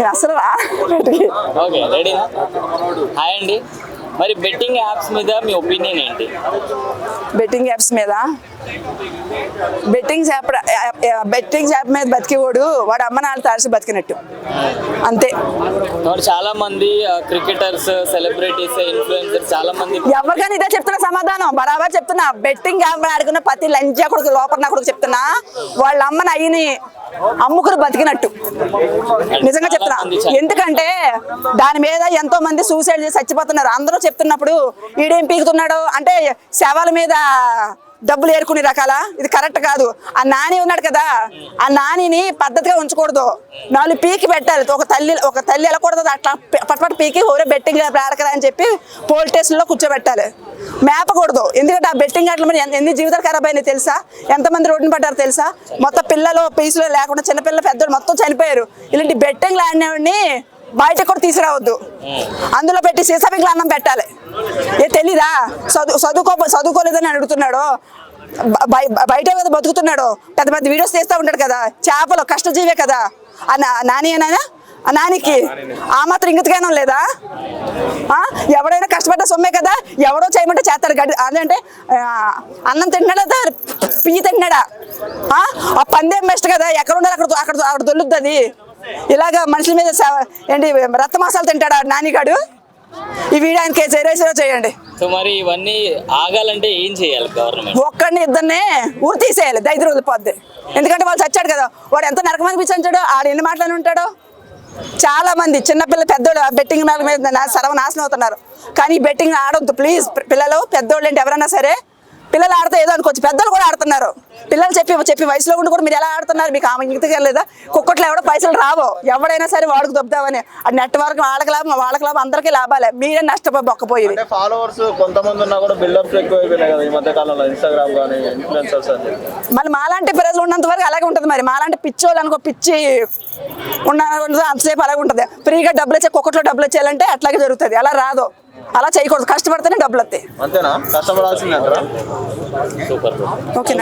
నేను అసలు. Okay ready hi అండి. మరి బెట్టింగ్ యాప్స్ మీద మీ ఒపీనియన్ ఏంటి? బెట్టింగ్ యాప్స్ మీద? బెట్టింగ్ యాప్ బెట్టింగ్ యాప్ మీద బతికేవాడు వాడు అమ్మ నాన్న తాడిసి బతికినట్టు. అంతే. మరి చాలా మంది క్రికెటర్స్ సెలబ్రిటీస్ ఇన్ఫ్లుయెన్సర్స్ చాలా మంది ఎవరికైనా ఇదే చెప్తున్నా సమాధానం. బరాబర్ చెప్తున్నా. బెట్టింగ్ యాప్ ఆడుకున్న ప్రతి లంచా కొడుకు లోపల నా కొడుకు చెప్తున్నా. వాళ్ళ అమ్మని అయ్యని అమ్ముకుని బతికినట్టు. నిజంగా చెప్తున్నా. ఎందుకంటే దాని మీద ఎంతో మంది సూసైడ్ చేసి చచ్చిపోతున్నారు. అందరూ చెప్తున్నప్పుడు ఈడేం పీకుతున్నాడు అంటే శవాల మీద డబ్బులు ఏరుకునే రకాల? ఇది కరెక్ట్ కాదు. ఆ నాని ఉన్నాడు కదా ఆ నానిని పద్ధతిగా ఉంచకూడదు. నాలుగు పీకి పెట్టాలి. ఒక తల్లి ఒక తల్లి వెళ్ళకూడదు. అట్లా పట్పట్ పీకి ఊరే బెట్టింగ్ ఆడకరా అని చెప్పి పోలీస్ స్టేషన్లో కూర్చోబెట్టాలి. మేపకూడదు. ఎందుకంటే ఆ బెట్టింగ్ ఆటలు మరి ఎన్ని- జీవితాలు ఖరాబ్ అయినాయి తెలుసా? ఎంతమంది రోడ్డున పడ్డారు తెలుసా? మొత్తం పిల్లలు పీసులు లేకుండా చిన్నపిల్లలు పెద్దలు మొత్తం చనిపోయారు. ఇలాంటి బెట్టింగ్లు ఆడినవాడిని బయటకు కూడా తీసుకురావద్దు. అందులో పెట్టి సీసాపింగ్లు అన్నం పెట్టాలి. ఏ తెలీదా? చదువు చదువుకో చదువుకోలేదని అడుగుతున్నాడు. బయట కదా బతుకుతున్నాడు. పెద్ద పెద్ద వీడియోస్ చేస్తూ ఉంటాడు కదా. చేపలు కష్టజీవే కదా. ఆ నా- నాని ఏనాయనా? ఆ నానికి? ఆ మాత్రం ఇంగితగానం లేదా? ఎవడైనా కష్టపడ్డ సొమ్మే కదా. ఎవడో చేయమంటే చేస్తారు గడి అదంటే అన్నం తింటున్నాడా పియ్యి తింటున్నాడా? ఆ? పందేం బెస్ట్ కదా. ఎక్కడ ఉండాలి అక్కడ అక్కడ అక్కడ దొల్లుద్ది ఇలాగ మనుషుల మీద ఏంటి రక్త మాసాలు తింటాడా నానిగాడు? ఈ వీడియో ఆయనకి చేయండి. సో మరి ఇవన్నీ ఆగాలంటే ఏం చేయాలి గవర్నమెంట్ ఒక్కడిని ఇద్దరిని ఊరు తీసేయాలి దైద్యం వదిలిపోద్ది. ఎందుకంటే వాళ్ళు చచ్చాడు కదా వాడు ఎంత నరకమంది పిచ్చాడు ఆడు ఎన్ని మాటలు ఉంటాడు. చాలా మంది చిన్నపిల్ల పెద్దోళ్ళు బెట్టింగ్ మీద సర్వనాశనం అవుతున్నారు. కానీ ఈ బెట్టింగ్ ఆడొద్దు ప్లీజ్ పిల్లలు పెద్దోళ్ళు ఏంటి ఎవరైనా సరే పిల్లలు ఆడితే ఏదో అనుకోవచ్చు. పెద్దలు కూడా ఆడుతున్నారు. పిల్లలు చెప్పి చెప్పి వయసులో ఉండి కూడా మీరు ఎలా ఆడుతున్నారు? మీకు ఆమె ఇంటికి లేదా కుక్కట్లో ఎవడో పైసలు రావు? ఎవడైనా సరే వాడుకు దొబ్బుదామని. ఆ నెట్వర్క్ వాళ్ళకి లాభం వాళ్ళకి లాభం అందరికీ లాభాలే. మీరే నష్టపోయి బొక్కపోయేది అంటే ఫాలోవర్స్ కొంతమంది ఉన్నా కూడా బిల్డప్స్ ఎక్కువ అయిపోయినాయి కదా ఈ మధ్య కాలంలో ఇన్స్టాగ్రామ్ కానీ ఇన్ఫ్లుయెన్సర్స్ అని చెప్పి. మళ్ళీ మాలాంటి ప్రజలు ఉన్నంత వరకు అలాగే ఉంటుంది మరి. మాలాంటి పిచ్చోళ్ళు అనుకో పిచ్చి ఉన్న అంతసేపు అలాగే ఉంటుంది. ఫ్రీగా డబ్బులు ఇచ్చే కుక్కట్లో డబ్బులు ఇచ్చేయాలంటే అట్లాగే జరుగుతుంది. అలా రాదు. అలా చేయకూడదు. కష్టపడితేనే డబ్బులు వస్తాయి. అంతేనా? కష్టపడాల్సిందే సూపర్ ఓకేనా?